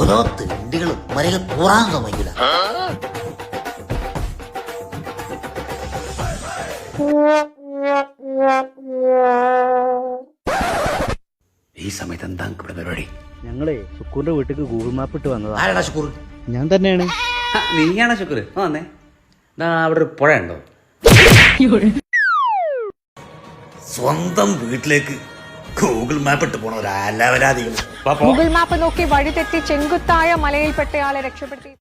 ഉള്ളു മരകൾ കൂറാൻ സമ്മതിക്കില്ല. ഈ സമയത്ത് എന്താ ഇവിടെ പരിപാടി? ഞങ്ങളെ ശുക്കൂറിന്റെ വീട്ടിലേക്ക് ഗൂഗിൾ മാപ്പ് ഇട്ട് വന്നതാ. ആരാടാ ശുക്കൂർ? ഞാൻ തന്നെയാണ്. നീയാണ് ശുക്ര് ആ വന്നേ. ദാ അവിടെ ഒരു പുഴ ഉണ്ടോ സ്വന്തം വീട്ടിലേക്ക് ഗൂഗിൾ മാപ്പ് ഇട്ട് പോണ ഒരു അലവരാതികൾ ഗൂഗിൾ മാപ്പ് നോക്കി വഴിതെറ്റി ചെങ്കുത്തായ മലയിൽപ്പെട്ടയാളെ രക്ഷപ്പെടുത്തി.